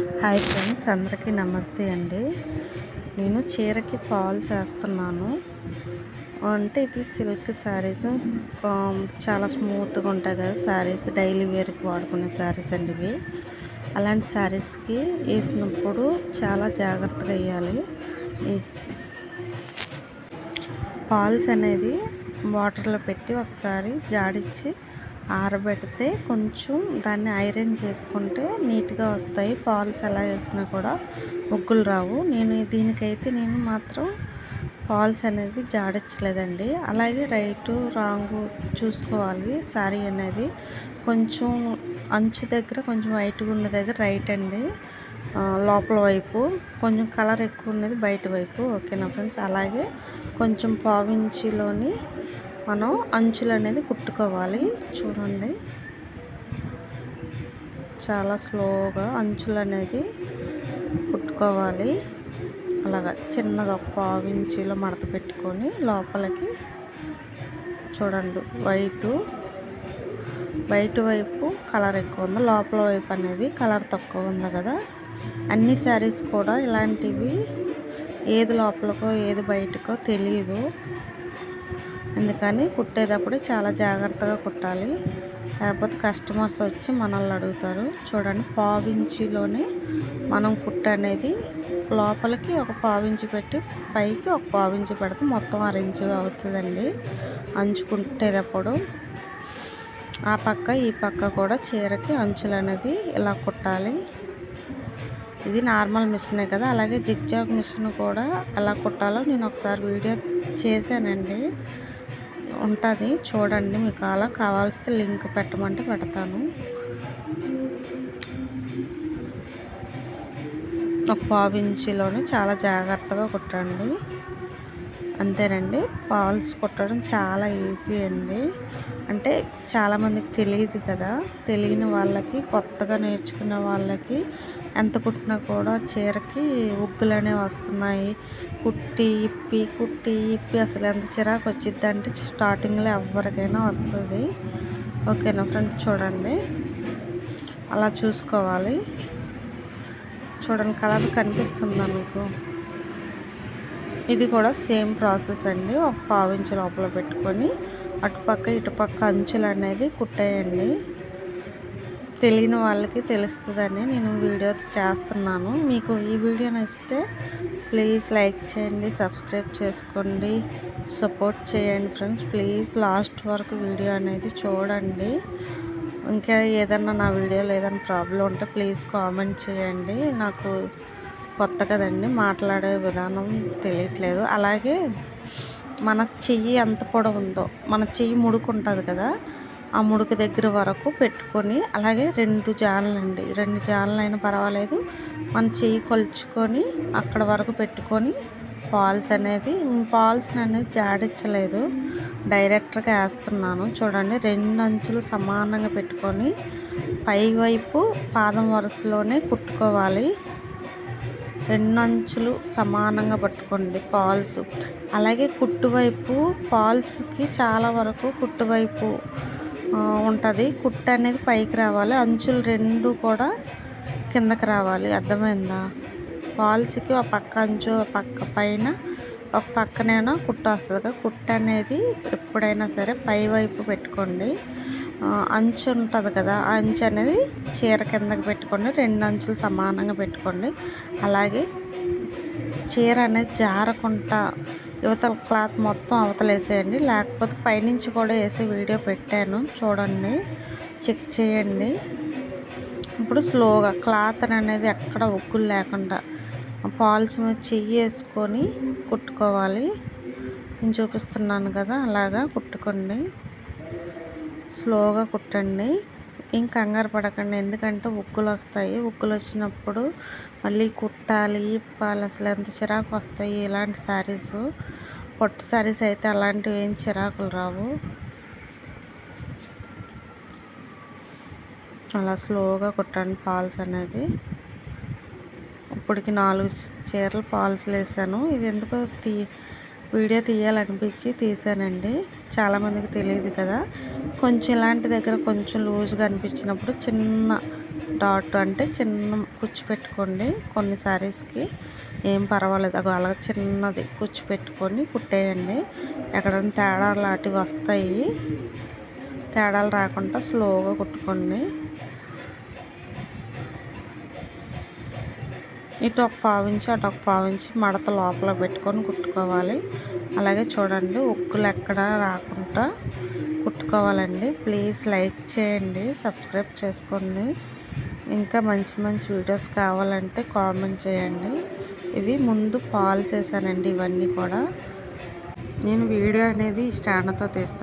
Hi friends అందరికీ నమస్తే అండి. నేను చీరకి ఫాల్ చేస్తున్నాను. అంటే ఇది సిల్క్ శారీస్ చాలా స్మూత్గా ఉంటాయి కదా శారీస్ డైలీ వేర్కి వాడుకునే శారీస్ అండి ఇవి. అలాంటి శారీస్కి వేసినప్పుడు చాలా జాగ్రత్తగా వేయాలి. ఫాల్స్ అనేది వాటర్లో పెట్టి ఒకసారి జాడిచ్చి ఆరబెడితే కొంచెం దాన్ని ఐరన్ చేసుకుంటే నీట్గా వస్తాయి. పాల్స్ ఎలా వేసినా కూడా ముగ్గులు రావు. నేను దీనికైతే నేను మాత్రం ఫాల్స్ అనేది జాడించలేదండి. అలాగే రైటు రాంగు చూసుకోవాలి. శారీ అనేది కొంచెం అంచు దగ్గర కొంచెం వైట్గా ఉన్న దగ్గర రైట్ అండి. లోపల వైపు కొంచెం కలర్ ఎక్కువ ఉన్నది బయట వైపు. ఓకేనా ఫ్రెండ్స్? అలాగే కొంచెం పావించిలోని మనం అంచులు అనేది కుట్టుకోవాలి. చూడండి. చాలా స్లోగా అంచులు అనేది కుట్టుకోవాలి. అలాగా చిన్నగా పావించిలో మడత పెట్టుకొని లోపలికి చూడండి. వైటు బయట వైపు కలర్ ఎక్కువ ఉంది. లోపల వైపు అనేది కలర్ తక్కువ ఉంది కదా. అన్ని శారీస్ కూడా ఇలాంటివి ఏది లోపలకో ఏది బయటకో తెలియదు అందుకని కుట్టేటప్పుడు చాలా జాగ్రత్తగా కుట్టాలి. లేకపోతే కస్టమర్స్ వచ్చి మనల్ని అడుగుతారు. చూడండి పావించిలోనే మనం కుట్ట అనేది లోపలికి ఒక పావించి పెట్టి పైకి ఒక పావించి పెడితే మొత్తం అరేంజ్ అవుతుందండి. అంచుకుంటేటప్పుడు ఆ పక్క ఈ పక్క కూడా చీరకి అంచులు అనేది ఇలా కుట్టాలి. ఇది నార్మల్ మిషనే కదా. అలాగే జిగ్జాగ్ మిషన్ కూడా ఎలా కుట్టాలో నేను ఒకసారి వీడియో చేశానండి. ఉంటుంది. చూడండి మీకు అలా కావాల్సితే లింక్ పెట్టమంటే పెడతాను. ఒక పావు ఇంచులోనే చాలా జాగ్రత్తగా కుట్టండి. అంతేనండి. పాల్స్ కుట్టడం చాలా ఈజీ అండి. అంటే చాలామందికి తెలియదు కదా. తెలియని వాళ్ళకి కొత్తగా నేర్చుకున్న వాళ్ళకి ఎంత కుట్టినా కూడా చీరకి ఉగ్గులు అనేవి వస్తున్నాయి. కుట్టి ఇప్పి కుట్టి ఇప్పి అసలు ఎంత చిరాకు వచ్చింది అంటే స్టార్టింగ్లో ఎవరికైనా వస్తుంది. ఓకేనా ఫ్రెండ్స్? చూడండి. అలా చూసుకోవాలి. చూడండి కలర్ కనిపిస్తుందా మీకు? ఇది కూడా సేమ్ ప్రాసెస్ అండి. ఒక పావించి లోపల పెట్టుకొని అటుపక్క ఇటుపక్క అంచులు అనేది కుట్టేయండి. తెలియని వాళ్ళకి తెలుస్తుందని నేను వీడియో చేస్తున్నాను. మీకు ఈ వీడియో నచ్చితే ప్లీజ్ లైక్ చేయండి సబ్స్క్రైబ్ చేసుకోండి సపోర్ట్ చేయండి ఫ్రెండ్స్. ప్లీజ్ లాస్ట్ వరకు వీడియో అనేది చూడండి. ఇంకా ఏదన్నా నా వీడియోలో ఏదైనా ప్రాబ్లం ఉంటే ప్లీజ్ కామెంట్ చేయండి. నాకు కొత్త కదండి మాట్లాడే విధానం తెలియట్లేదు. అలాగే మన చెయ్యి ఎంత పొడవు ఉందో మన చెయ్యి ముడుకు ఉంటుంది కదా ఆ ముడుకు దగ్గర వరకు పెట్టుకొని అలాగే రెండు జాన్లండి. రెండు జాన్లు అయినా పర్వాలేదు. మన చెయ్యి కొలుచుకొని అక్కడ వరకు పెట్టుకొని ఫాల్స్ అనేది ఫాల్స్ అనేది జాడించలేదు డైరెక్ట్గా వేస్తున్నాను చూడండి రెండు అంచులు సమానంగా పెట్టుకొని పై వైపు పాదం వరుసలోనే కుట్టుకోవాలి. రెండు అంచులు సమానంగా పట్టుకోండి ఫాల్స్ అలాగే కుట్టువైపు ఫాల్స్కి చాలా వరకు కుట్టువైపు ఉంటుంది. కుట్టు అనేది పైకి రావాలి. అంచులు రెండు కూడా కిందకి రావాలి. అర్థమైందా? ఫాల్స్కి ఒక పక్క అంచు పక్క పైన ఒక పక్కనేనా కుట్టు వస్తుంది కదా కుట్టు అనేది ఎప్పుడైనా సరే పై వైపు పెట్టుకోండి. అంచు ఉంటుంది కదా ఆ అంచు అనేది చీర కిందకి పెట్టుకోండి. రెండు అంచులు సమానంగా పెట్టుకోండి. అలాగే చీర అనేది జారకుండా యువతల క్లాత్ మొత్తం అవతలేసేయండి. లేకపోతే పైనుంచి కూడా వేసి వీడియో పెట్టాను. చూడండి. చెక్ చేయండి. ఇప్పుడు స్లోగా క్లాత్ అనేది ఎక్కడ ఉక్కులు లేకుండా ఫాల్స్ మీద చెయ్యి వేసుకొని కుట్టుకోవాలి. నేను చూపిస్తున్నాను కదా అలాగా కుట్టుకోండి. స్లోగా కుట్టండి. ఏం కంగారు పడకండి ఎందుకంటే ఉక్కులు వస్తాయి. ఉక్కులు వచ్చినప్పుడు మళ్ళీ కుట్టాలి. ఇప్పాలి అసలు ఎంత చిరాకు వస్తాయి ఇలాంటి శారీస్. పొట్టు శారీస్ అయితే అలాంటివి ఏం చిరాకులు రావు. అలా స్లోగా కుట్టండి ఫాల్స్ అనేది. ఇప్పటికి నాలుగు చీరలు ఫాల్స్లు వేసాను. ఇది ఎందుకో తీ వీడియో తీయాలనిపించి తీసానండి. చాలామందికి తెలియదు కదా. కొంచెం ఇలాంటి దగ్గర కొంచెం లూజ్గా అనిపించినప్పుడు చిన్న డాట్ అంటే చిన్న కుచ్చు పెట్టుకోండి కొన్ని శారీస్కి ఏం పర్వాలేదు. అగో అలా చిన్నది కుచ్చు పెట్టుకొని కుట్టేయండి. ఎక్కడైనా తేడా లాంటివి వస్తాయి. తేడాలు రాకుండా స్లోగా కుట్టుకోండి. ఇటు ఒక పావించి అటు ఒక పావించి మడత లోపల పెట్టుకొని కుట్టుకోవాలి. అలాగే చూడండి ఉక్కులు ఎక్కడ రాకుండా కుట్టుకోవాలండి. ప్లీజ్ లైక్ చేయండి సబ్స్క్రైబ్ చేసుకోండి. ఇంకా మంచి మంచి వీడియోస్ కావాలంటే కామెంట్ చేయండి. ఇవి ముందు పాలు చేశానండి ఇవన్నీ కూడా. నేను వీడియో అనేది స్టాండ్తో తీస్తాను.